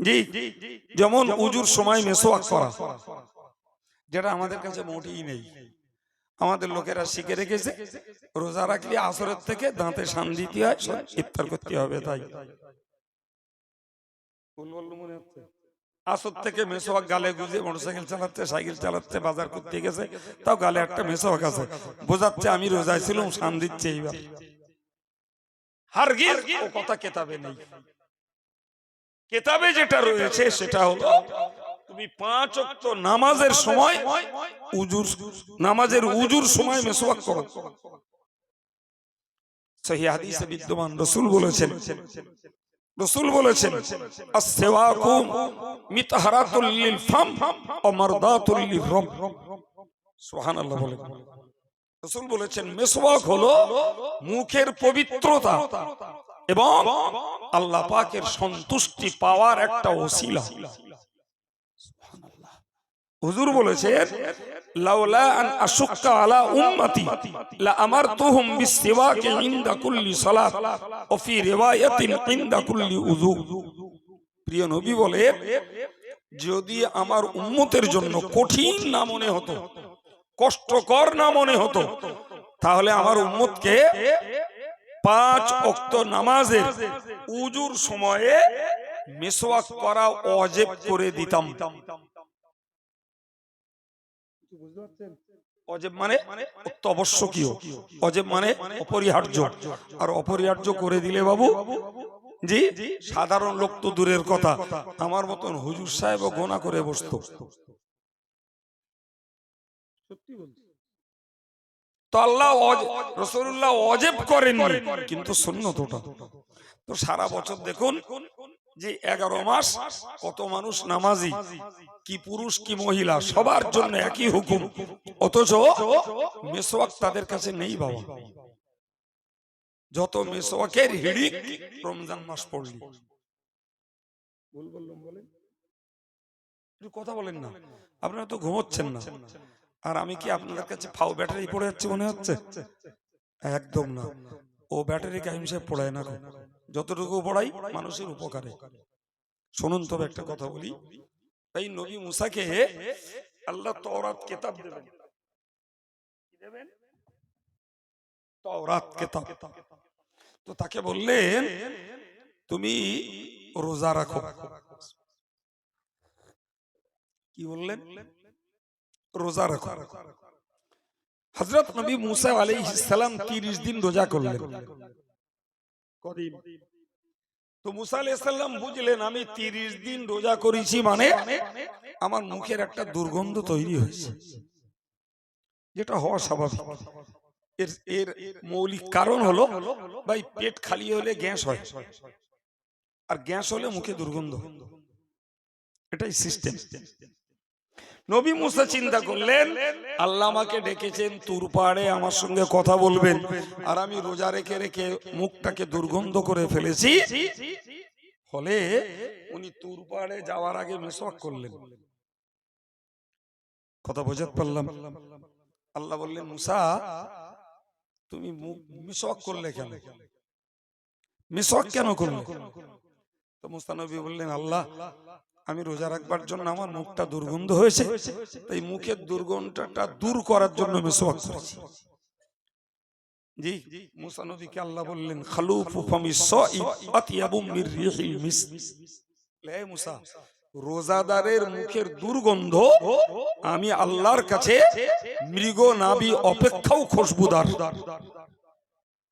জি যেমন উজুর সময় মেসোয়াক করা যেটা আমাদের কাছে মোটেই নেই। আমাদের লোকেরা শিখে রেখেছে রোজা রাখলে আসরের থেকে দাঁতে শান দিতে হয় সব ইফতার করতে হবে তাই। মনে হচ্ছে? আসর থেকে মেসোয়াক গালে গুজে মোটরসাইকেল চালাচ্ছে সাইকেল চালাচ্ছে বাজার করতে গেছে তাও গালে একটা মেসোয়াক আছে। বোঝাচ্ছে আমি রোজায় ছিলাম শান দিচ্ছে এইবার। হারগির ও কথা কেতাবে নেই। কেতাবে যেটা রয়েছে সেটা হলো তুমি পাঁচ অক্ত নামাজের সময় উজুর, নামাজের উজুর সময় মেসওয়াক করো। বিদ্যমান রসুল বলেছেন রসুল বলেছেন হলো মুখের পবিত্রতা এবং আল্লাহ পাকের সন্তুষ্টি পাওয়ার একটা ওসিলা। হুজুর বলেছেন, লাউলা আন আশুক্কা আলা উম্মতি, লা আমারতুহুম বিসিওয়াকি ইনদা কুল্লি সালাত, ও ফি রিওয়ায়াতিন ইনদা কুল্লি উযু। প্রিয় নবী বলে, যদি আমার উম্মতের জন্য কঠিন না মনে হতো, কষ্টকর না মনে হতো, তাহলে আমার উম্মতকে পাঁচ অক্ত নামাজের উজুর সময়ে মেসওয়াক করা অজেব করে দিতাম। মানে অজেব মানে অপরিহার্য। আর অপরিহার্য করে দিলে বাবু, জি, সাধারণ লোক তো দূরের কথা। আমার মতন হুজুর সাহেব গোনা করে বসতো। তো আল্লাহ রসুল্লাহ অজেব করেননি। কিন্তু সুন্নতটা তো সারা বছর দেখুন যে এগারো মাস কত মানুষ নামাজি কি পুরুষ কি মহিলা সবার জন্য একই হুকুম। অথচ মেসোয়াক তাদের কাছে নেই বাবা। যত মেসোয়াকের হিড়িক রমজান মাস পড়লি। ভুল বললাম বলেন? কথা বলেন না। আপনারা তো ঘুমোচ্ছেন না। আর আমি কি আপনাদের কাছে ফাও ব্যাটারি পড়ে যাচ্ছে মনে হচ্ছে? একদম না। ও ব্যাটারি কাহিম সাহেব পড়ায় না যতটুকু পড়াই মানুষের উপকারে। শুনুন তবে একটা কথা বলি। এই নবী মুসাকে আল্লাহ তওরাত কেতাব দেবেন দেবেন? তওরাত কেতাব। তো তাকে বললেন তুমি রোজা রাখো। কি বললেন? রোজা রাখো। হজরত নবী মুসা আলাইহিস সালাম 30 দিন রোজা করলেন। তো মুসা আলাইহিস সালাম বুঝলেন আমি 30 দিন রোজা করেছি মানে আমার মুখের একটা দুর্গন্ধ তৈরি হয়েছে যেটা হওয়া স্বাভাবিক। এর এর মৌলিক কারণ হলো ভাই পেট খালি হলে গ্যাস হয় আর গ্যাস হলে মুখে দুর্গন্ধ। এটাই সিস্টেম নবী মুসা চিন্তা করলেন, আল্লাহ আমাকে ডেকেছেন, তুর পাহাড়ে আমার সঙ্গে কথা বলবেন। আর আমি রোজা রেখে রেখে মুখটাকে দুর্গন্ধ করে ফেলেছি। ফলে উনি তুর পাহাড়ে যাওয়ার আগে মেসওয়াক করলেন। কথা বোঝাতে পারলাম। আল্লাহ বললেন, মুসা, তুমি মুখ মিসওয়াক করলে কেন? মিসওয়াক কেন করলে? তো মুস্তানবী বললেন, আল্লাহ আমি রোজা রাখবার জন্য আমার মুখটা দুর্গন্ধ হয়েছে, তাই মুখের দুর্গন্ধটা দূর করার জন্য মিসওয়াক করেছি। জি, মুসা নবীকে আল্লাহ বললেন, খালুফু ফামি মিস মুসা, রোজাদারের মুখের দুর্গন্ধ আমি আল্লাহর কাছে মৃগ নাবি অপেক্ষাও খুশবুদার।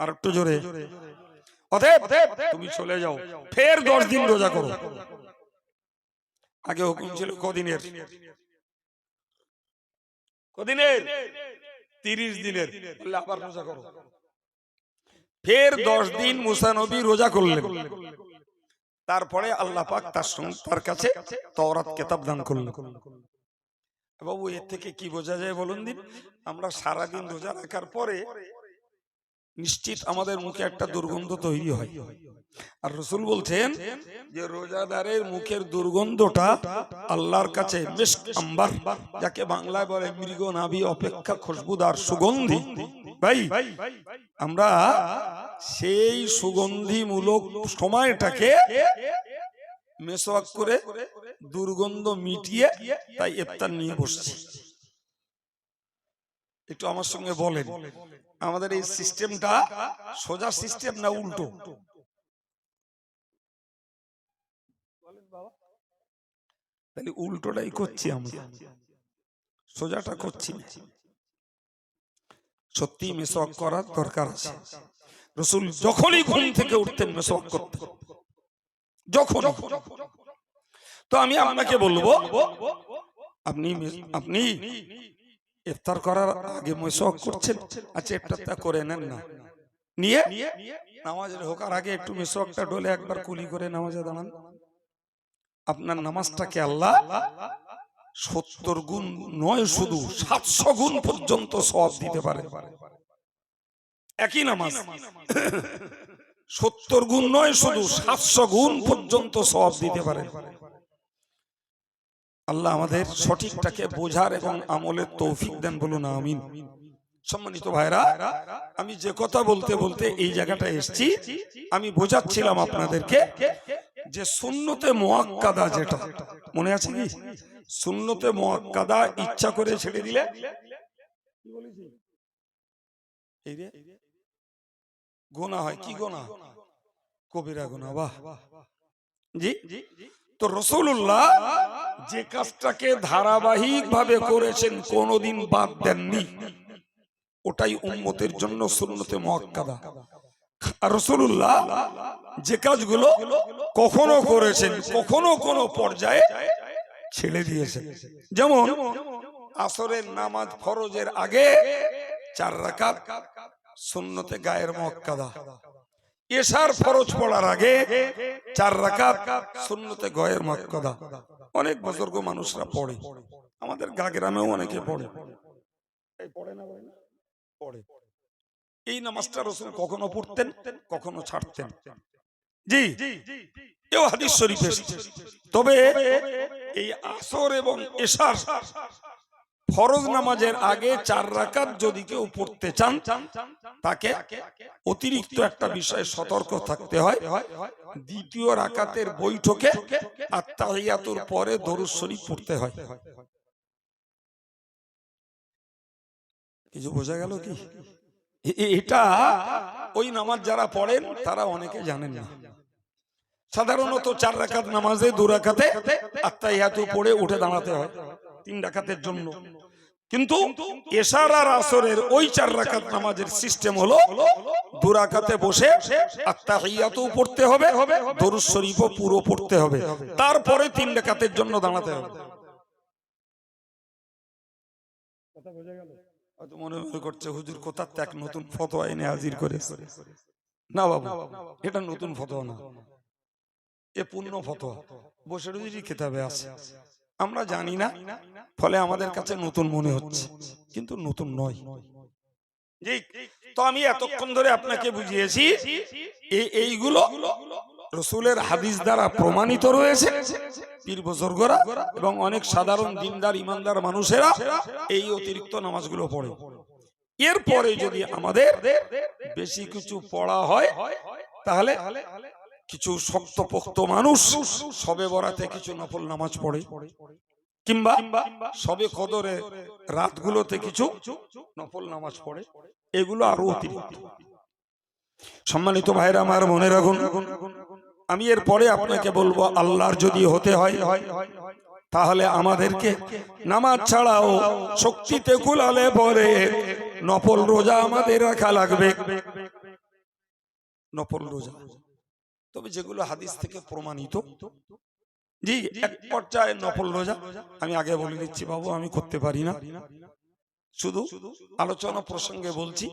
আর একটু জোরে, অতএব তুমি চলে যাও, ফের দশ দিন রোজা করো। আগে হুকুম ছিল কদিনের? কদিনের? তিরিশ দিনের। বললে আবার রোজা করো। ফের দশ দিন মুসা নবী রোজা করলেন। তারপরে আল্লাহ পাক তার তার কাছে তওরাত কেতাব দান করলেন। বাবু এর থেকে কি বোঝা যায় বলুন দিন? আমরা সারাদিন রোজা রাখার পরে নিশ্চিত আমাদের মুখে একটা দুর্গন্ধ তৈরি হয়। আর রসুল বলছেন যে রোজাদারের মুখের দুর্গন্ধটা আল্লাহর কাছে মিস্ক আম্বার, যাকে বাংলায় বলে মৃগ নাভি অপেক্ষা খুশবুদার সুগন্ধি। ভাই, আমরা সেই সুগন্ধিমূলক সময়টাকে মেসোয়াক করে দুর্গন্ধ মিটিয়ে তাই ইফতার নিয়ে বসছি। একটু আমার সঙ্গে বলেন। আমাদের এই সিস্টেমটা সোজা সিস্টেম না উল্টো? তাহলে উল্টোটাই করছি আমরা। সোজাটা করছি। সত্যি মেসওয়াক করার দরকার আছে। রসুল যখনই ঘুম থেকে উঠতেন মেসওয়াক করতেন। যখন। তো আমি আপনাকে বলব আপনি আপনি ইফতার করার আগে মেসওয়াক করছেন। আচ্ছা ইফতারটা করে নেন না। নিয়ে নামাজের হোকার আগে একটু মেসওয়াকটা ডলে একবার কুলি করে নামাজে দাঁড়ান। আপনার নামাজটাকে আল্লাহ? সত্তর গুণ নয়, শুধু সাতশো গুণ পর্যন্ত সব দিতে পারে। একই নামাজ। সত্তর গুণ নয়, শুধু সাতশো গুণ পর্যন্ত সব দিতে পারে। আল্লাহ আমাদের সঠিকটাকে বোঝার এবং আমলের তৌফিক দেন বলুন, আমিন। সম্মানিত ভাইরা, আমি যে কথা বলতে বলতে এই জায়গাটা এসেছি। আমি বোঝাচ্ছিলাম আপনাদেরকে যে সুন্নতে মোয়াক্কাদা যেটা, মনে আছে কি? সুন্নতে মোয়াক্কাদা ইচ্ছা করে ছেড়ে দিলে? গোনা হয়, কি গোনা? কবিরা গোনা, বাহ। জি? তো রসুল্লাহ যে কাজটাকে ধারাবাহিক ভাবে করেছেন, কোনোদিন বাদ দেননি। ওটাই উম্মতের জন্য সুন্নতে মোয়াক্কাদা। আর রসুল্লাহ যে কাজগুলো কখনো করেছেন, কখনো কোনো পর্যায়ে ছেড়ে দিয়েছেন। যেমন, আসরের নামাজ ফরজের আগে চার রাকাত সুন্নতে গায়ের মক্কাদা এশার ফরজ পড়ার আগে চার রাকাত শূন্যতে গয়ের মক্কাদা। অনেক বুজুর্গ মানুষরা পড়ে। আমাদের গা গ্রামেও অনেকে পড়ে। পড়ে এই নামাজটা রসুল কখনো পড়তেন, কখনো ছাড়তেন। জি, এও হাদিস শরীফ তবে এই আসর এবং এশার ফরজ নামাজের আগে চার রাকাত যদি কেউ পড়তে চান, তাকে অতিরিক্ত একটা বিষয়ে সতর্ক থাকতে হয়। দ্বিতীয় রাকাতের বৈঠকে আর তাহিয়াতুর পরে দরুদ শরীফ পড়তে হয়। কিছু বোঝা গেল কি? এটা ওই নামাজ যারা পড়েন, তারা অনেকে জানেন না। সাধারণত চার রাকাত নামাজে, দু রাকাতে আত্মাইয়াতু পড়ে উঠে দাঁড়াতে হয়। তিন রাকাতের জন্য। কিন্তু এশার আর আসরের ওই চার রাকাত নামাজের সিস্টেম হলো দু রাকাতে বসে আত্মাহিয়াতু পড়তে হবে দরুদ শরীফও পুরো পড়তে হবে। তারপরে তিন রাকাতের জন্য দাঁড়াতে হবে। হয়তো মনে মনে করছে হুজুর কোথার এক নতুন ফতোয়া এনে হাজির করে না বাবু এটা নতুন ফতোয়া না। এ পূর্ণ ফতোয়া। বসে রুজি খেতাবে আছে। আমরা জানি না ফলে আমাদের কাছে নতুন মনে হচ্ছে। কিন্তু নতুন নয়। তো আমি এতক্ষণ ধরে আপনাকে বুঝিয়েছি এইগুলো রসুলের হাদিস দ্বারা প্রমাণিত রয়েছে। পীর বুজুর্গরা এবং অনেক সাধারণ দিনদার, ইমানদার মানুষেরা এই অতিরিক্ত নামাজগুলো পড়ে। এরপরে যদি আমাদের বেশি কিছু পড়া হয়, তাহলে কিছু শক্তপোক্ত মানুষ সবে বরাতে কিছু নফল নামাজ পড়ে। কিংবা সবে কদরে রাতগুলোতে কিছু নফল নামাজ পড়ে এগুলো আরও অতিরিক্ত সম্মানিত ভাইরা আমার মনে রাখুন আমি এর পরে আপনাকে বলব আল্লাহর যদি হতে হয় তাহলে আমাদেরকে নামাজ ছাড়াও শক্তিতে কুলালে পরে নফল রোজা আমাদের রাখা লাগবে। নফল রোজা। তবে যেগুলো হাদিস থেকে প্রমাণিত জি এক পর্যায়ে নফল রোজা আমি আগে বলে দিচ্ছি বাবু, আমি করতে পারি না। শুধু আলোচনা প্রসঙ্গে বলছি,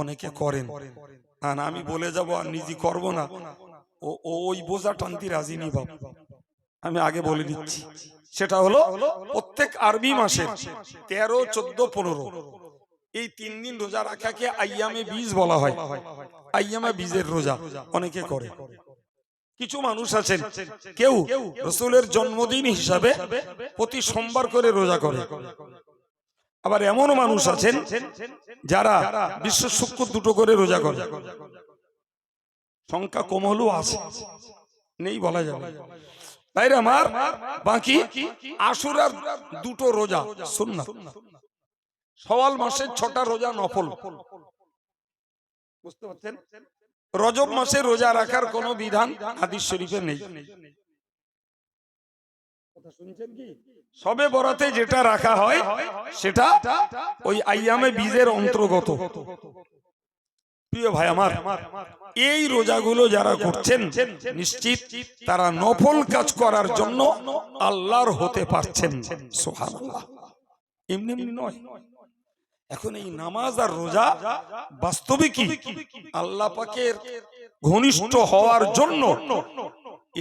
অনেকে করেন। আর আমি বলে যাব, আর নিজে করব না। ও ওই বোঝা টানতি রাজি নি বাবু। আমি আগে বলে দিচ্ছি। সেটা হলো প্রত্যেক আরবি মাসে তেরো, চোদ্দ, পনেরো। এই তিন দিন রোজা রাখাকে আইয়ামে বীজ বলা হয়। আইয়ামে বীজের রোজা অনেকে করে। কিছু মানুষ আছেন। কেউ রসুলের জন্মদিন হিসাবে প্রতি সোমবার করে রোজা করে। আবার এমন মানুষ আছেন যারা বিশ্ব শুক্র দুটো করে রোজা করে। সংখ্যা কম হলেও আছে। নেই বলা যাবে। তাই আমার বাকি আশুরার দুটো রোজা শুন না সওয়াল মাসের ছটা রোজা নফল। বুঝতে পারছেন? রজব মাসে রোজা রাখার কোনো বিধান হাদিস শরীফে নেই। সবে বরাতে যেটা রাখা হয় সেটা ওই আইয়ামে বীজের অন্তর্গত। প্রিয় ভাই আমার এই রোজাগুলো যারা করছেন নিশ্চিত তারা নফল কাজ করার জন্য আল্লাহর হতে পারছেন। এমনি এমনি নয়। এখন এই নামাজ আর রোজা বাস্তবে কি? আল্লাহ পাকের ঘনিষ্ঠ হওয়ার জন্য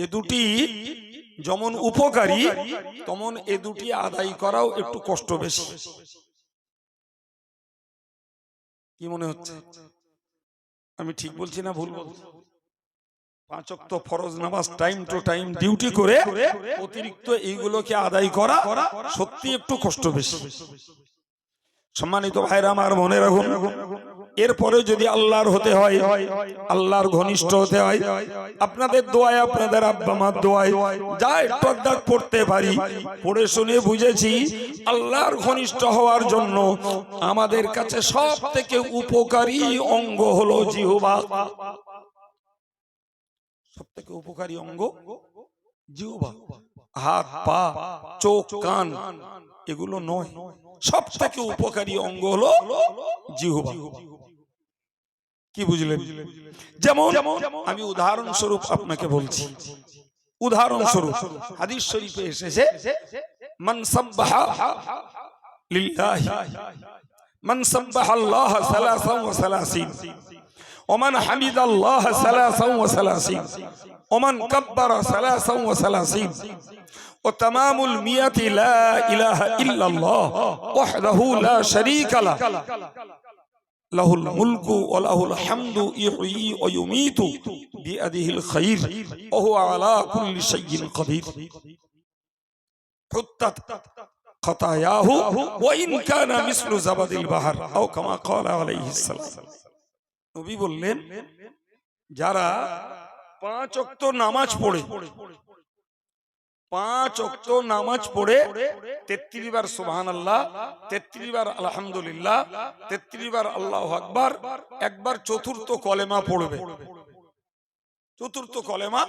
এ দুটি যেমন উপকারী তেমন এ দুটি আদায় করাও একটু কষ্ট বেশি। কি মনে হচ্ছে? আমি ঠিক বলছি না ভুল? বলছি পাঁচ ফরজ নামাজ টাইম টু টাইম ডিউটি করে অতিরিক্ত এইগুলোকে আদায় করা সত্যি একটু কষ্ট বেশি। সম্মানিত ভাইরা আমার মনে রাখুন এরপরে যদি আল্লাহর হতে হয়, আল্লাহর ঘনিষ্ঠ হতে হয়, আপনাদের দোয়ায়, আপনাদের আব্বা মার দোয়ায়, যা একটু পড়তে পারি, পড়ে শুনে বুঝেছি আল্লাহর ঘনিষ্ঠ হওয়ার জন্য আমাদের কাছে সব থেকে উপকারী অঙ্গ হলো জিহুবা। সব থেকে উপকারী অঙ্গ জিহুবা। হাত, পা, চোখ, কান। এগুলো নয়। সব থেকে উপকারী অঙ্গ হলো জিহুবা। কি বুঝলেন? যেমন আমি উদাহরণস্বরূপ আপনাকে বলছি। উদাহরণস্বরূপ, হাদিস শরীফে এসেছে, মান সাব্বাহা লিল্লাহি, মান সাব্বাহা আল্লাহ সালাসান ওয়া সালাসিন। ومن حمد الله ثلاثا وثلاثين. ومن كبر ثلاثا وثلاثين. وتمام المئة لا إله إلا الله وحده لا شريك له. له الملك وله الحمد يحيي ويميت بيده الخير وهو على كل شيء قدير. حتت خطاياه وإن كان مثل زبد البحر أو كما قال عليه السلام. নবী বললেন যারা পাঁচ অক্ত নামাজ পড়ে পাঁচ অক্ত নামাজ পড়ে তেত্রিশ বার সুবহান আল্লাহ তেত্রিশ বার আলহামদুলিল্লাহ তেত্রিশ বার আল্লাহ আকবার একবার চতুর্থ কলেমা পড়বে। চতুর্থ কলেমা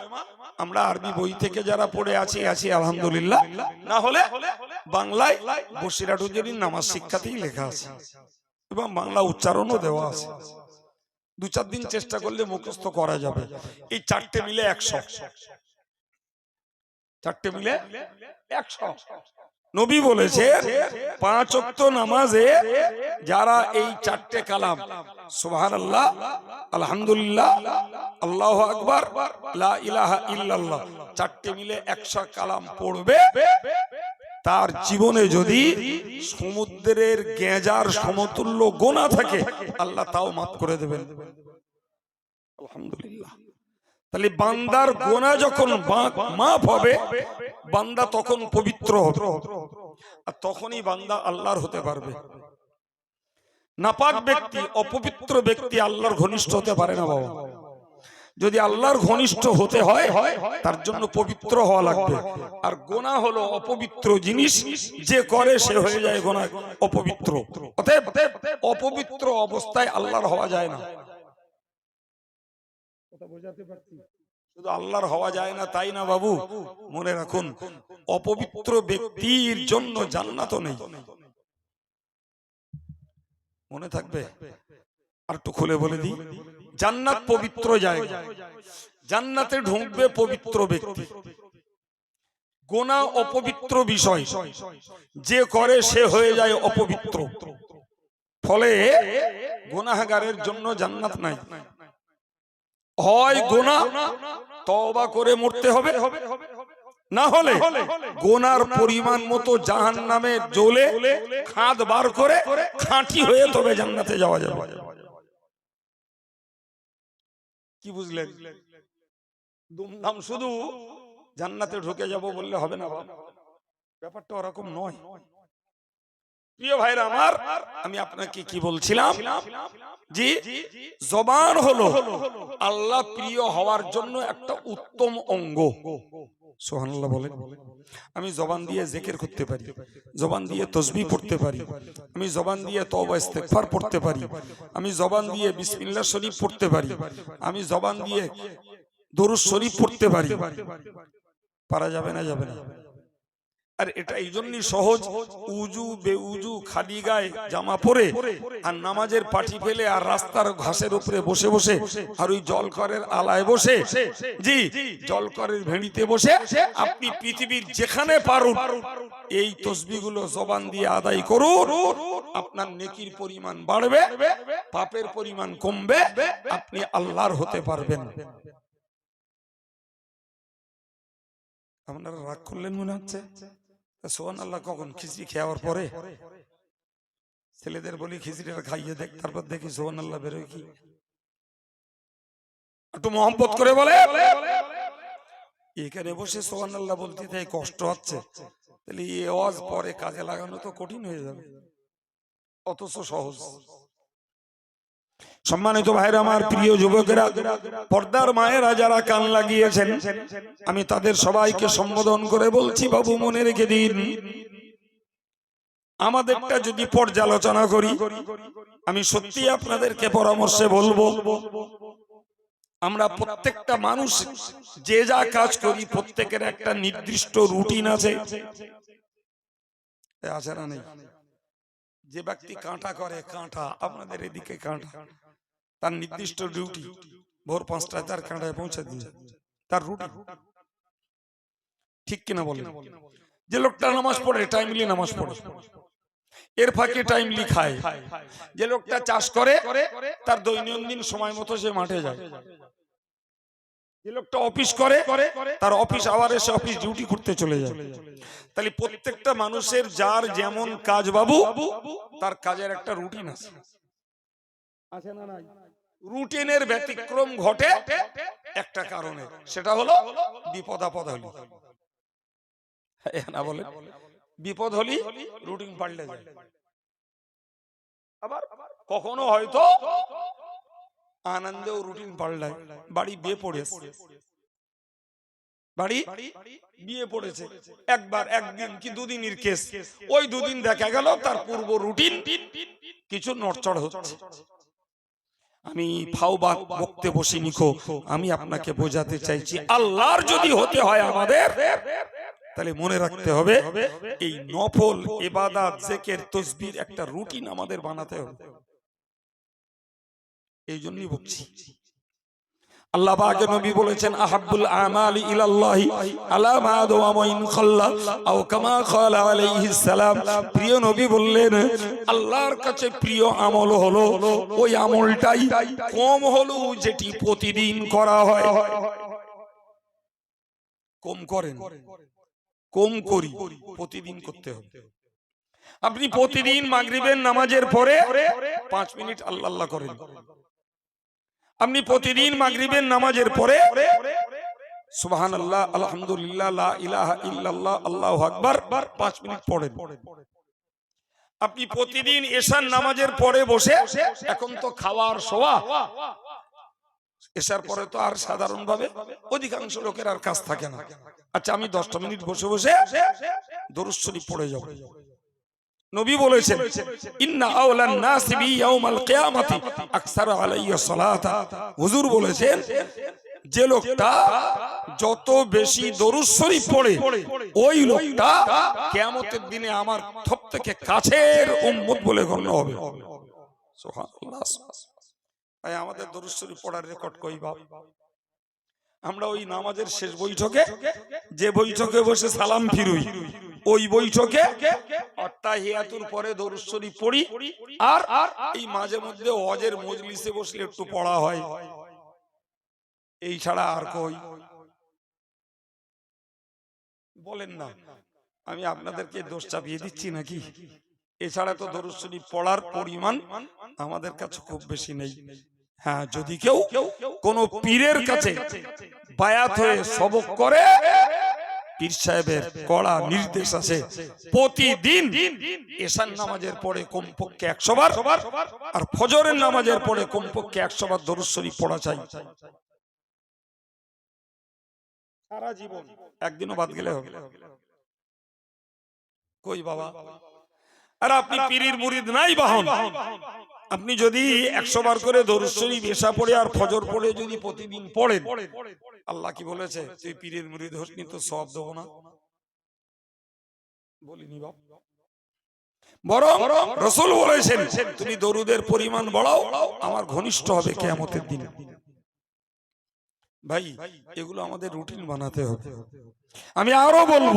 আমরা আরবি বই থেকে যারা পড়ে আছি আছি আলহামদুলিল্লাহ। না হলে বাংলায় বসিরাট উজ্জরির নামাজ শিক্ষাতেই লেখা আছে এবং বাংলা উচ্চারণও দেওয়া আছে। দু চার দিন চেষ্টা করলে মুখস্থ করা যাবে। এই চারটে মিলে একশো। চারটে মিলে একশো। নবী বলেছে পাঁচ অক্ত নামাজে যারা এই চারটে কালাম সুবহান আল্লাহ আলহামদুলিল্লাহ আল্লাহ আকবর ইলাহা ইল্লাল্লাহ চারটে মিলে একশো কালাম পড়বে তার জীবনে যদি সমুদ্রের গেঁজার সমতুল্য গোনা থাকে আল্লাহ তাও মাফ করে দেবেন। আলহামদুলিল্লাহ। তাহলে বান্দার গোনা যখন মাফ হবে বান্দা তখন পবিত্র হবে। আর তখনই বান্দা আল্লাহর হতে পারবে। নাপাক ব্যক্তি অপবিত্র ব্যক্তি আল্লাহর ঘনিষ্ঠ হতে পারে না বাবা। যদি আল্লাহর ঘনিষ্ঠ হতে হয় তার জন্য পবিত্র হওয়া লাগবে। আর গোনা হলো অপবিত্র জিনিস যে করে সে হয়ে যায় গোনা অপবিত্র। অতএব অপবিত্র অবস্থায় আল্লাহর হওয়া যায় না। শুধু আল্লাহর হওয়া যায় না তাই না বাবু? মনে রাখুন অপবিত্র ব্যক্তির জন্য জান্নাত নেই। মনে থাকবে? আর একটু খুলে বলে দিই। জান্নাত পবিত্র জায়গা। জান্নাতে ঢুকবে পবিত্র ব্যক্তি। গোনা অপবিত্র বিষয়। যে করে সে হয়ে যায় অপবিত্র। ফলে গোনাহাগারের জন্য জান্নাত নাই। হয় গোনা তবা করে মরতে হবে। না হলে গোনার পরিমাণ মতো জাহান নামে জ্বলে খাদ বার করে খাঁটি হয়ে তবে জান্নাতে যাওয়া যাবে। কি বুঝলেন? দুমধাম শুধু জান্নাতে ঢুকে যাব বললে হবে না ব্যাপারটা ওরকম নয়। প্রিয় ভাইরা আমার, আমি আপনাকে কি বলছিলাম? জি, জবান হলো আল্লাহ প্রিয় হওয়ার জন্য একটা উত্তম অঙ্গ। সোহানাল্লাহ বলেন। আমি জবান দিয়ে জেকের করতে পারি, জবান দিয়ে তসবি পড়তে পারি, আমি জবান দিয়ে ইস্তেগফার পড়তে পারি, আমি জবান দিয়ে বিসমিল্লাহ শরীফ পড়তে পারি, আমি জবান দিয়ে দরুদ শরীফ পড়তে পারি। পারা যাবে না যাবে না। আর এটা এই জন্যই সহজ উজু বে উজু খালি গায়ে জামা পরে আর নামাজের পাটি ফেলে আর রাস্তার ঘাসের উপরে বসে বসে আর ওই জলকরের আলায় বসে। জি জলকরের ভেড়িতে বসে আপনি পৃথিবীর যেখানে পারুন এই তসবিগুলো জবান দিয়ে আদায় করুন। আপনার নেকির পরিমাণ বাড়বে পাপের পরিমাণ কমবে আপনি আল্লাহর হতে পারবেন। আপনারা রাগ করলেন মনে হচ্ছে? সোহান আল্লাহ কখন খিচড়ি খাওয়ার পরে ছেলেদের বলি খিচড়িটা খাইয়ে দেখ তারপর দেখি সোহান আল্লাহ বেরোয় কি। একটু মহব্বত করে বলে। এখানে বসে সোহান আল্লাহ বলতে তাই কষ্ট হচ্ছে। তাহলে এ আওয়াজ পরে কাজে লাগানো তো কঠিন হয়ে যাবে। অথচ সহজ। সম্মানিত ভাইরা আমার প্রিয় যুবকেরা, পর্দার মায়েরা যারা কান লাগিয়েছেন, আমি তাদের সবাইকে সম্বোধন করে বলছি, বাবু মনে রেখে দিন। আমাদেরটা যদি পর্যালোচনা করি, আমি সত্যি আপনাদেরকে পরামর্শে বলব, আমরা প্রত্যেকটা মানুষ যে যা কাজ করি, প্রত্যেকের একটা নির্দিষ্ট রুটিন আছে। আছে না নেই? যে ব্যক্তি কাঁটা করে, কাঁটা। আপনাদের এদিকে কাঁটা। তার নির্দিষ্ট ডিউটি ভোর পাঁচটায় তার কাঁটায় পৌঁছে দিয়ে তার রুটি ঠিক কিনা বলে যে লোকটা নামাজ পড়ে টাইমলি নামাজ পড়ে। এর ফাঁকে টাইমলি খায়। যে লোকটা চাষ করে তার দৈনন্দিন সময় মতো সে মাঠে যায়। যে লোকটা অফিস করে তার অফিস আবার এসে অফিস ডিউটি করতে চলে যায়। তাহলে প্রত্যেকটা মানুষের যার যেমন কাজ বাবু তার কাজের একটা রুটিন আছে। আছে। না নাই রুটিনের ব্যতিক্রম ঘটে একটা কারণে। সেটা হলো বিপদ আপদ হলি হ্যাঁ, না বলে বিপদ হলি রুটিন পাল্টে আবার কখনো হয়তো আনন্দেও রুটিন পাল্টায়। বাড়ি বিয়ে পড়েছে। বাড়ি বিয়ে পড়েছে। একবার একদিন কি দুদিনের কেস? ওই দুদিন দেখা গেল তার পূর্ব রুটিন কিছু নড়চড় হচ্ছে। আমি ফাওবাক বক্তে বসিনি নিখো, আমি আপনাকে বোঝাতে চাইছি, আল্লাহর যদি হতে হয় আমাদের, তাহলে মনে রাখতে হবে, এই নফল এবাদাত জেকের, তসবির একটা রুটিন আমাদের বানাতে হবে। এই জন্যই বলছি। আল্লাহ পাক নবী বলেছেন, আহাব্বুল আমালি ইলাল্লাহি আলা মা খাল্লা আও কামা আলাইহিস সালাম। প্রিয় নবী বললেন, আল্লাহর কাছে প্রিয় আমল হলো ওই আমলটাই কম হলো যেটি প্রতিদিন করা হয়। কম করেন, কম করি, প্রতিদিন করতে হবে। আপনি প্রতিদিন মাগরিবের নামাজের পরে পাঁচ মিনিট আল্লাহ আল্লাহ করেন। আপনি প্রতিদিন মাগরিবের নামাজের পরে সুবহান আল্লাহ আলহামদুলিল্লাহ ইলাহা ইল্লাল্লাহ, আল্লাহু আকবার, পাঁচ মিনিট পড়েন। আপনি প্রতিদিন এশার নামাজের পরে বসে এখন তো খাওয়ার শোয়া। এসার পরে তো আর সাধারণভাবে অধিকাংশ লোকের আর কাজ থাকে না। আচ্ছা আমি দশটা মিনিট বসে বসে দরুদ শরীফ পড়ে যাব। নবী বলেছেন ইন্না আওলান নাসি বি ইয়াউমাল কিয়ামাতি আকসারু আলাইয়া সালাতা। হুজুর বলেছেন যে লোকটা যত বেশি দরুদ শরীফ পড়ে ওই লোকটা কিয়ামতের দিনে আমার সব থেকে কাছের উম্মত বলে গণ্য হবে। সুবহানাল্লাহ। তাই আমাদের দরুদ শরীফ পড়ার রেকর্ড কই বাপ? আমরা ওই নামাজের শেষ বৈঠকে যে বৈঠকে বসে সালাম ফিরুই, ওই বৈঠকে অত্তাহিয়াতুর পরে দরুদ শরীফ পড়ি, আর এই মাঝে মধ্যে হজের মজলিসে বসলে একটু পড়া হয়। এই ছাড়া আর কই। বলেন না, আমি আপনাদেরকে দোষ চাপিয়ে দিচ্ছি নাকি? এছাড়া তো দরুদ শরীফ পড়ার পরিমাণ আমাদের কাছে খুব বেশি নেই। হ্যাঁ যদি কেউ কোন পীরের কাছে বায়াত হয়ে সবক করে পীর সাহেবের কড়া নির্দেশ আছে প্রতিদিন এশান নামাজের পরে কমপক্ষে একশো বার আর ফজরের নামাজের পরে কমপক্ষে একশো বার দরুদ পড়া চাই। সারা জীবন একদিনও বাদ গেলে হবে। কই বাবা? আর আপনি পীরের মুরিদ নাই বাহন। আপনি যদি একশো বার করে শরীফ এসা পড়ে আর ফজর পড়ে যদি প্রতিদিন পড়েন, আল্লাহ কি বলেছে? তুই পীরের মুরিদ হসনি তো সব দেবো না। বলিনি বাপ। তুমি দরুদের পরিমাণ আমার ঘনিষ্ঠ হবে ভাই, এগুলো আমাদের রুটিন বানাতে আমি আরও বলব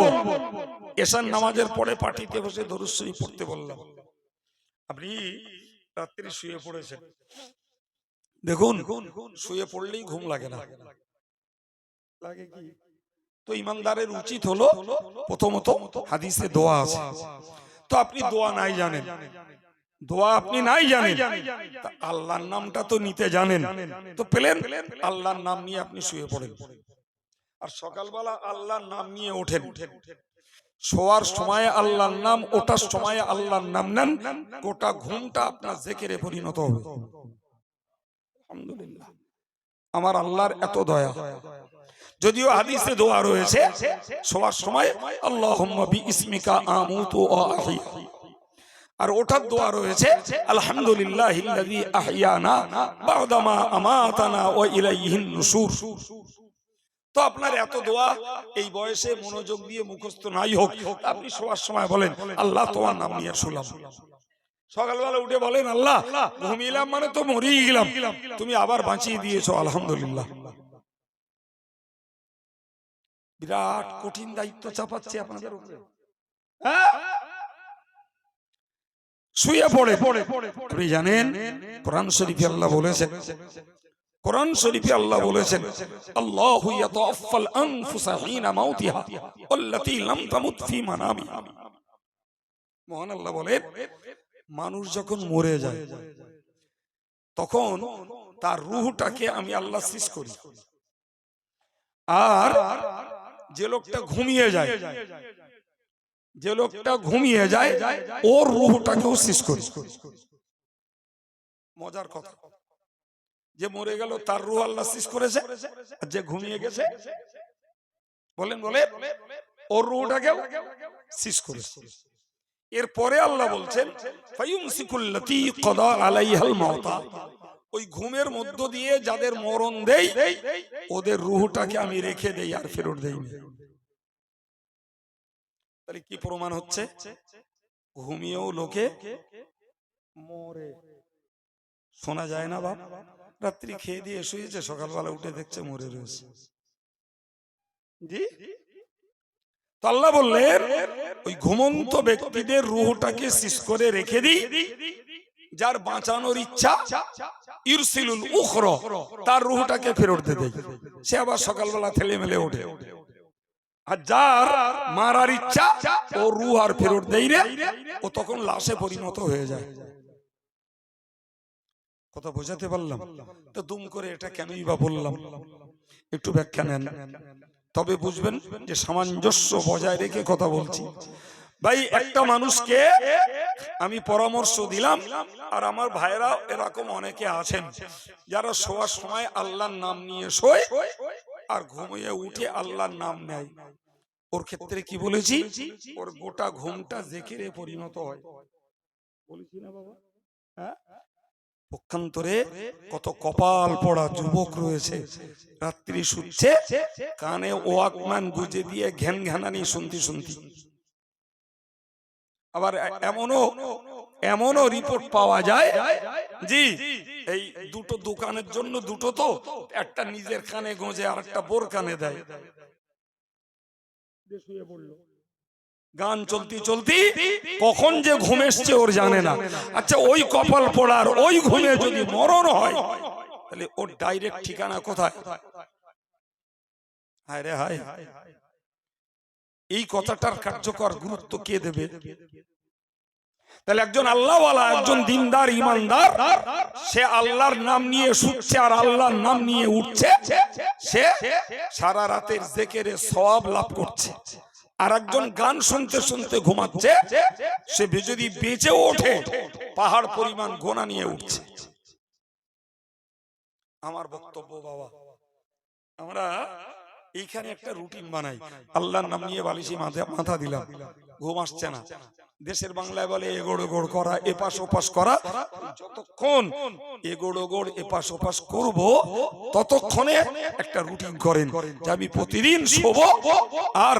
এসান নামাজের পরে পার্টিতে বসে দরুদ পড়তে বললাম। আপনি রাত্রি শুয়ে পড়েছেন দেখুন শুয়ে পড়লেই ঘুম লাগে না। লাগে কি? তো ইমানদারের উচিত হলো প্রথমত হাদিসে দোয়া আছে। তো আপনি দোয়া নাই জানেন। দোয়া আপনি নাই জানেন। আল্লাহর নামটা তো নিতে জানেন। তো পেলেন? আল্লাহর নাম নিয়ে আপনি শুয়ে পড়েন। আর সকালবেলা আল্লাহর নাম নিয়ে ওঠেন। শোয়ার সময় আল্লাহর নাম, ওঠার সময় আল্লাহর নাম নেন, গোটা ঘুমটা আপনার জেকেরে পরিণত হবে। আলহামদুলিল্লাহ। আমার আল্লাহর এত দয়া। যদিও হাদিসে দোয়া রয়েছে, শোয়ার সময় আল্লাহুম্মা বি ইসমিকা আমুতু আর ওঠার দোয়া রয়েছে আলহামদুলিল্লাহ আহইয়ানা বাদামা আমাতানা ওয়া ইলাইহিন নুশুর তো আপনার এত দোয়া, এই বয়সে মনোযোগ দিয়ে মুখস্থ নাই হোক, আপনি শোয়ার সময় বলেন, আল্লাহ, তোমার নাম নিয়ে শুলাম। সকালবেলা উঠে বলেন, আল্লাহ ঘুমিলাম মানে তো মরেই গেলাম। তুমি আবার বাঁচিয়ে দিয়েছ, আলহামদুলিল্লাহ। বিরাট কঠিন দায়িত্ব চাপাচ্ছে আপনাদের হ্যাঁ? শুয়ে পড়ে। আপনি জানেন, কোরআন শরীফে আল্লাহ বলেছেন কোরআন শরীফে আল্লাহ বলেছেন, আল্লাহু ইয়াতাওয়াফাল আনফুসা হিনা মাউতিহা, আল্লাতী লাম তামুত ফি মানামিহা। মহান আল্লাহ বলেন মানুষ যখন মরে যায়, তখন তার রূহটাকে আমি আল্লাহ সৃষ করি। আর যে লোকটা ঘুমিয়ে যায়, যে লোকটা ঘুমিয়ে যায়, ওর রুহটাকেও শেষ করি। মজার কথা। যে মরে গেল, তার রুহ আল্লাহ শেষ করেছে যে ঘুমিয়ে গেছে। বলেন বলে ওর রুহটাকেও শেষ করেছে। এরপরে আল্লাহ বলছেন, ফায়ুমসিকুল্লাতী আলাইহাল ওই ঘুমের মধ্য দিয়ে যাদের মরণ দেই, ওদের রুহটাকে আমি রেখে দেই আর ফেরত দেই তাহলে কি প্রমাণ হচ্ছে? ঘুমিয়েও লোকে মরে। শোনা যায় না, বাপ? রাত্রি খেয়ে দিয়ে শুয়েছে সকালবেলা উঠে দেখছে মরে রয়েছে। জি? তো আল্লাহ বললেন ওই ঘুমন্ত ব্যক্তিদের রুহটাকে শীষ করে রেখে দিই যার বাঁচানোর ইচ্ছা ইরসিলুল উখর তার রুহটাকে ফেরত দিয়ে সে আবার সকালবেলা ঠেলে মেলে ওঠে। আর যার মারার ইচ্ছা ও রু আর ফেরত দেই রে ও তখন লাশে পরিণত হয়ে যায়। কথা বোঝাতে পারলাম? তো দুম করে এটা কেনই বা বললাম? একটু ব্যাখ্যা নেন। তবে বুঝবেন যে সামঞ্জস্য বজায় রেখে কথা বলছি। ভাই একটা মানুষকে আমি পরামর্শ দিলাম আর আমার ভাইরা এরকম অনেকে আছেন যারা শোয়ার সময় আল্লাহর নাম নিয়ে শোয় আর ঘুমিয়ে উঠে আল্লাহর নাম নেয়। ওর ক্ষেত্রে কি বলেছি? ওর গোটা ঘুমটা জেকেরে পরিণত হয়। বলেছি না বাবা। হ্যাঁ? পক্ষান্তরে কত কপাল পড়া যুবক রয়েছে। রাত্রি শুচ্ছে, কানে ওয়াকম্যান গুজে দিয়ে ঘ্যান ঘ্যানানি শুনতে শুনতে। আবার এমনও এমনও রিপোর্ট পাওয়া যায়, জি, এই দুটো দোকানের জন্য দুটো তো, একটা নিজের কানে গোঁজে আর একটা বোর কানে দেয়। গান চলতি চলতি কখন যে ঘুম এসছে ওর জানে না। আচ্ছা ওই কপাল পড়ার ওই ঘুমে যদি মরণ হয়, তাহলে ওর ডাইরেক্ট ঠিকানা কোথায়? হায় রে হায়। এই কথাটার কার্যকর গুরুত্ব কে দেবে? তাহলে একজন আল্লাহওয়ালা, একজন দিনদার, ইমানদার, সে আল্লাহর নাম নিয়ে শুচ্ছে আর আল্লাহর নাম নিয়ে উঠছে, সে সারা রাতের জেকেরে সওয়াব লাভ করছে। আর একজন গান শুনতে শুনতে ঘুমাচ্ছে সে যদি বেঁচে ওঠে পাহাড় পরিমাণ গোনা নিয়ে উঠছে। আমার বক্তব্য বাবা আমরা এইখানে একটা রুটিন বানাই। আল্লাহর নাম নিয়ে বালিশে মাথা মাথা দিলাম। ঘুম আসছে না। দেশের বাংলায় বলে এগোড় ওগোড় করা এপাশ ওপাশ করা। যতক্ষণ এগোড় ওগোড় এপাশ ওপাশ করব ততক্ষণে একটা রুটিন করেন যে আমি প্রতিদিন শোব আর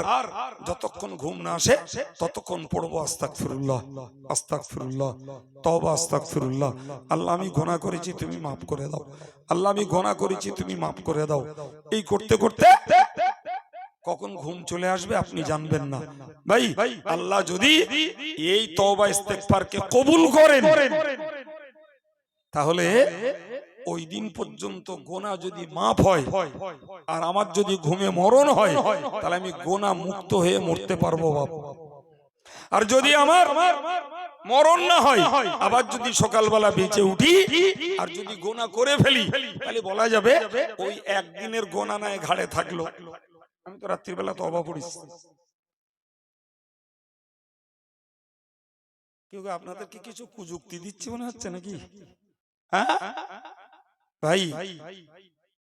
যতক্ষণ ঘুম না আসে ততক্ষণ পড়ব আস্তাক ফিরুল্লাহ আস্তাক ফিরুল্লাহ তবা আস্তাক ফিরুল্লাহ আল্লাহ আমি গোনা করেছি তুমি মাফ করে দাও। আল্লাহ আমি গোনা করেছি তুমি মাফ করে দাও। এই করতে করতে কখন ঘুম চলে আসবে আপনি জানবেন না। ভাই, আল্লাহ যদি এই তওবা ইস্তেগফারকে কবুল করেন, তাহলে ওই দিন পর্যন্ত গোনা যদি মাফ হয় আর আমার যদি ঘুমে মরণ হয়, তাহলে আমি গোনা মুক্ত হয়ে মরতে পারব বাপ। আর যদি আমার মরণ না হয়, আবার যদি সকালবেলা বেঁচে উঠি আর যদি গোনা করে ফেলি, তাহলে বলা যাবে ওই একদিনের গোনা নাই, ঘাড়ে থাকল। আমি তো রাত্রিবেলা তো অভাব পড়িস কেউ কি আপনাদের কি কিছু কুযুক্তি দিচ্ছে মনে হচ্ছে নাকি? হ্যাঁ? ভাই,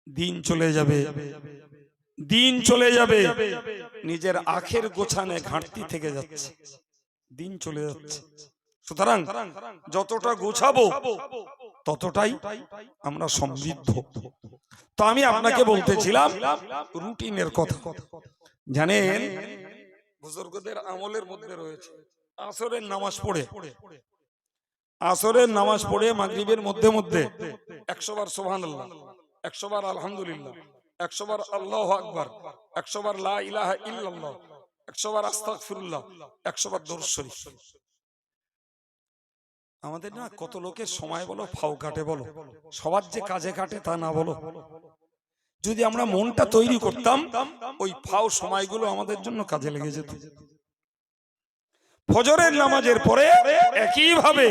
দিন চলে যাবে। দিন চলে যাবে। নিজের আখের গোছানে ঘাটতি থেকে যাচ্ছে। দিন চলে যাচ্ছে। সুতরাং যতটা গোছাবো ততটাই আমরা সমৃদ্ধ। তো আমি আপনাকে বলতেছিলাম রুটিনের কথা। জানেন বুজুর্গদের আমলের মধ্যে রয়েছে আসরের নামাজ পড়ে। আসরের নামাজ পড়ে মাগরিবের মধ্যে মধ্যে। একশো বার সোহান আল্লাহ একশো বার আলহামদুলিল্লাহ একশো বার আল্লাহ আকবার একশো বার লা ইলাহা ইল্লাল্লাহ একশো বার আস্তাগফিরুল্লাহ একশো বার দরুদ শরীফ। আমাদের না কত লোকের সময় বলো ফাও কাটে বলো। সবার যে কাজে কাটে তা না বলো। যদি আমরা মনটা তৈরি করতাম ওই ফাও সময়গুলো আমাদের জন্য কাজে লেগে যেত। ফজরের নামাজের পরে একইভাবে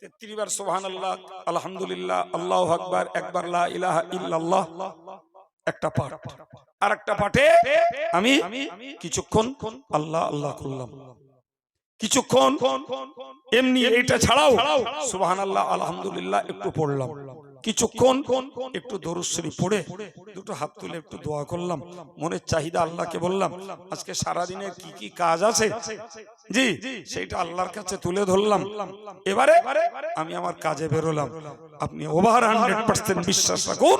তেত্রিশ বার সোহান আল্লাহ আলহামদুলিল্লাহ আল্লাহ আকবার একবার ইলাহা ইল্লাল্লাহ একটা পাঠ। আর একটা পাঠে। আমি কিছুক্ষণ আল্লাহ আল্লাহ করলাম। কিছুক্ষণ এমনি এটা ছাড়াও সুবহান আল্লাহ আলহামদুলিল্লাহ, একটু পড়লাম। কিছুক্ষণ একটু দরুদ শরীফ পড়ে, দুটো হাত তুলে একটু দোয়া করলাম। মনের চাহিদা আল্লাহকে বললাম, আজকে সারা দিনের কি কি কাজ আছে? জি, সেইটা আল্লাহর কাছে তুলে ধরলাম। এবারে আমি আমার কাজে বেরোলাম। আপনি ওভার হান্ড্রেড পার্সেন্ট বিশ্বাস রাখুন,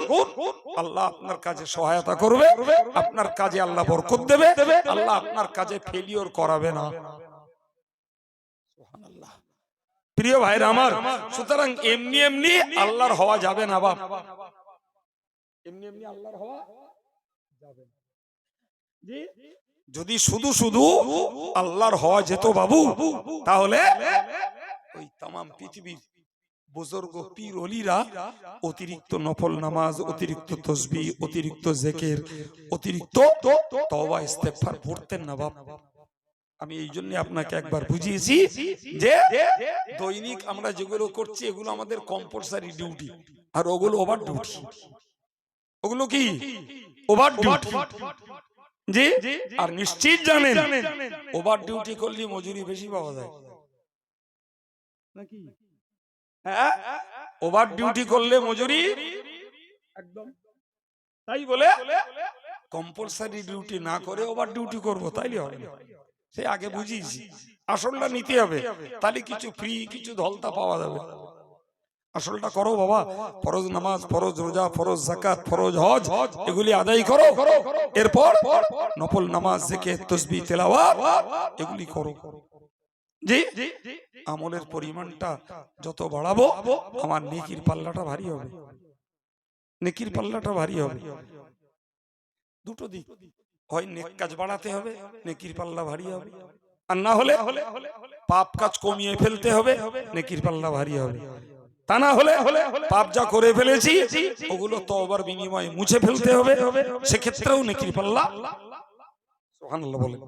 আল্লাহ আপনার কাজে সহায়তা করবে, আপনার কাজে আল্লাহ বরকত দেবে, আল্লাহ আপনার কাজে ফেলিওর করাবে না। প্রিয় ভাইরা আমার, সুতরাং এমনি এমনি আল্লাহর হওয়া যাবে না বাপ এমনি এমনি আল্লাহর হওয়া যাবে। জি? যদি শুধু শুধু আল্লাহর হওয়া যেত বাবু, তাহলে ওই তামাম পৃথিবীর বুজুর্গ পীর অলিরা অতিরিক্ত নফল নামাজ, অতিরিক্ত তসবি, অতিরিক্ত জেকের, অতিরিক্ত তওবা, ইস্তেগফার পড়তেন না বাপ আমি এই জন্য আপনাকে একবার বুঝিয়েছি যে দৈনিক আমরা যেগুলো করছি এগুলো আমাদের কম্পালসারি ডিউটি আর ওগুলো ওভার ডিউটি ওগুলো কি? ওভার ডিউটি জি? আর নিশ্চিত জানেন ওভার ডিউটি করলে মজুরি বেশি পাওয়া যায়। নাকি? হ্যাঁ? ওভার ডিউটি করলে মজুরি একদম। তাই বলে কম্পালসারি ডিউটি না করে ওভার ডিউটি করব তাইলে হবে না। সে আগে বুঝিয়েছি আসলটা নিতে হবে। তাহলে কিছু ফ্রি কিছু ধলতা পাওয়া যাবে। আসলটা করো বাবা। ফরজ নামাজ ফরজ রোজা ফরজ জাকাত ফরজ হজ এগুলি আদায় করো। এরপর নফল নামাজ থেকে তসবি তেলাওয়াত এগুলি করো। জি? আমলের পরিমাণটা যত বাড়াবো আমার নেকির পাল্লাটা ভারী হবে। নেকির পাল্লাটা ভারী হবে। দুটো দিক। হয় নেক কাজ বাড়াতে হবে নেকির পাল্লা ভারী হবে। আর না হলে পাপ কাজ কমিয়ে ফেলতে হবে নেকির পাল্লা ভারী হবে। তা না হলে পাপ যা করে ফেলেছি ওগুলো তো আবার বিনিময়ে মুছে ফেলতে হবে। সেক্ষেত্রেও নেকির পাল্লা বলে।